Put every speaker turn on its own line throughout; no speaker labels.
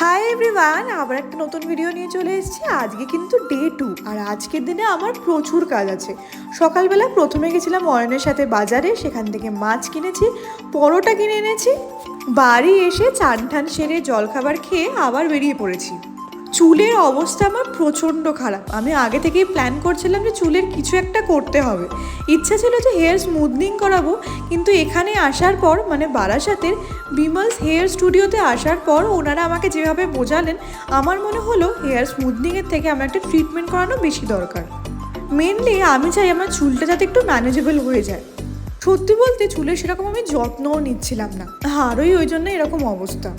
Hi everyone আবার একটা নতুন ভিডিও নিয়ে চলে এসেছি। আজকে কিন্তু ডে টু আর আজকের দিনে আমার প্রচুর কাজ আছে। সকালবেলা প্রথমে গেছিলাম অয়নের সাথে বাজারে, সেখান থেকে মাছ কিনেছি, পরোটা কিনে এনেছি, বাড়ি এসে চান ঠান সেরে জলখাবার খেয়ে আবার বেরিয়ে পড়েছি। চুলের অবস্থা আমার প্রচণ্ড খারাপ। আমি আগে থেকেই প্ল্যান করছিলাম যে চুলের কিছু একটা করতে হবে। ইচ্ছা ছিল যে হেয়ার স্মুথনিং করাবো, কিন্তু এখানে আসার পর মানে বারাসাতের বিমলস হেয়ার স্টুডিওতে আসার পর ওনারা আমাকে যেভাবে বোঝালেন, আমার মনে হলো হেয়ার স্মুথনিংয়ের থেকে আমার একটা ট্রিটমেন্ট করানো বেশি দরকার। মেনলি আমি চাই আমার চুলটা যাতে একটু ম্যানেজেবল হয়ে যায়। সত্যি বলতে চুলের সেরকম আমি যত্নও নিচ্ছিলাম না। আরই ওই জন্য এরকম অবস্থা।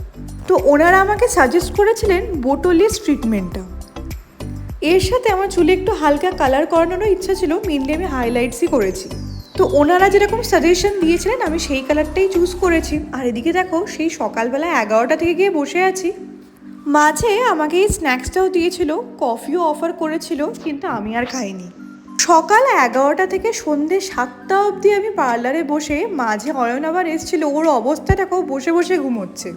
তো ওনারা আমাকে সাজেস্ট করেছিলেন বোটোলিস ট্রিটমেন্টটা এর সাথে আমার চুলে একটু হালকা কালার করানোরও ইচ্ছা ছিল মেনলি আমি হাইলাইটসই করেছি। তো ওনারা যেরকম সাজেশন দিয়েছিলেন, আমি সেই কালারটাই চুজ করেছি। আর এদিকে দেখো, সেই সকালবেলা এগারোটা থেকে গিয়ে বসে আছি। মাঝে আমাকে এই স্ন্যাক্সটাও দিয়েছিল কফিও অফার করেছিল, কিন্তু আমি আর খাইনি। সকাল এগারোটা থেকে সন্ধে সাতটা অবধি আমি পার্লারে বসে, মাঝে অয়ন আবার এসেছিল, ওর অবস্থা দেখো, বসে বসে ঘুমোচ্ছে।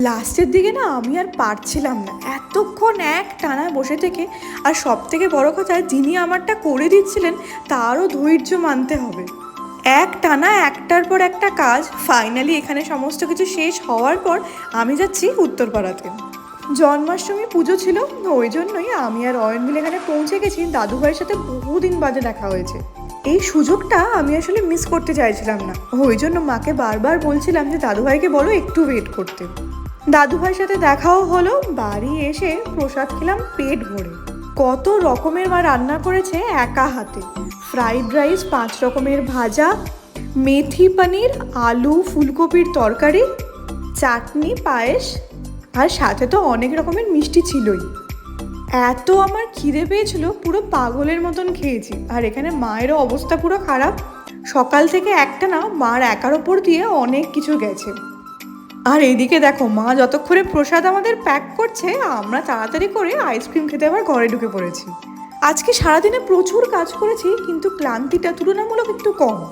লাস্টের দিকে না আমি আর পারছিলাম না। এতক্ষণ এক টানা বসে থেকে আর সব থেকে বড় কথা, যিনি আমারটা করে দিচ্ছিলেন, তারও ধৈর্য মানতে হবে। এক টানা একটার পর একটা কাজ ফাইনালি এখানে সমস্ত কিছু শেষ হওয়ার পর আমি যাচ্ছি উত্তরপাড়াতে। জন্মাষ্টমী পুজো ছিল ওই জন্যই আমি আর অয়ন মিলে এখানে পৌঁছে গেছি দাদুভাইয়ের সাথে বহুদিন বাদে দেখা হয়েছে। এই সুযোগটা আমি আসলে মিস করতে চাইছিলাম না। ওই জন্য মাকে বারবার বলছিলাম যে দাদুভাইকে বলো একটু ওয়েট করতে। দাদুভাইয়ের সাথে দেখাও হলো, বাড়ি এসে প্রসাদ খেলাম পেট ভরে। কত রকমের মা রান্না করেছে একা হাতে। ফ্রাইড রাইস, পাঁচ রকমের ভাজা, মেথি পনির, আলু ফুলকপির তরকারি, চাটনি, পায়েস, আর সাথে তো অনেক রকমের মিষ্টি ছিলই। এত আমার খিদে পেয়েছিল, পুরো পাগলের মতন খেয়েছি। আর এখানে মায়েরও অবস্থা পুরো খারাপ। সকাল থেকে একটা না, মার একার ওপর দিয়ে অনেক কিছু গেছে। আর এদিকে দেখো, মা যতক্ষণে প্রসাদ আমাদের প্যাক করছে, আমরা তাড়াতাড়ি করে আইসক্রিম খেতে আবার ঘরে ঢুকে পড়েছি। আজকে সারাদিনে প্রচুর কাজ করেছি, কিন্তু ক্লান্তিটা তুলনামূলক একটু কম।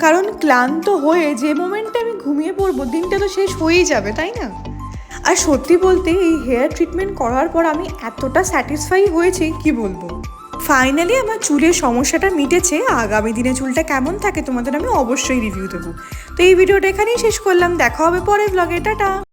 কারণ ক্লান্ত হয়ে যে মোমেন্টে আমি ঘুমিয়ে পড়ব, দিনটা তো শেষ হয়েই যাবে, তাই না? আর সত্যি বলতে এই হেয়ার ট্রিটমেন্ট করার পর আমি এতটা স্যাটিসফাই হয়েছি, কি বলব? ফাইনালি আমার চুলের সমস্যাটা মিটেছে। আগামী দিনে চুলটা কেমন থাকে তোমাদের আমি অবশ্যই রিভিউ দেবো। তো এই ভিডিওটা এখানেই শেষ করলাম। দেখা হবে পরে ব্লগে টাটা!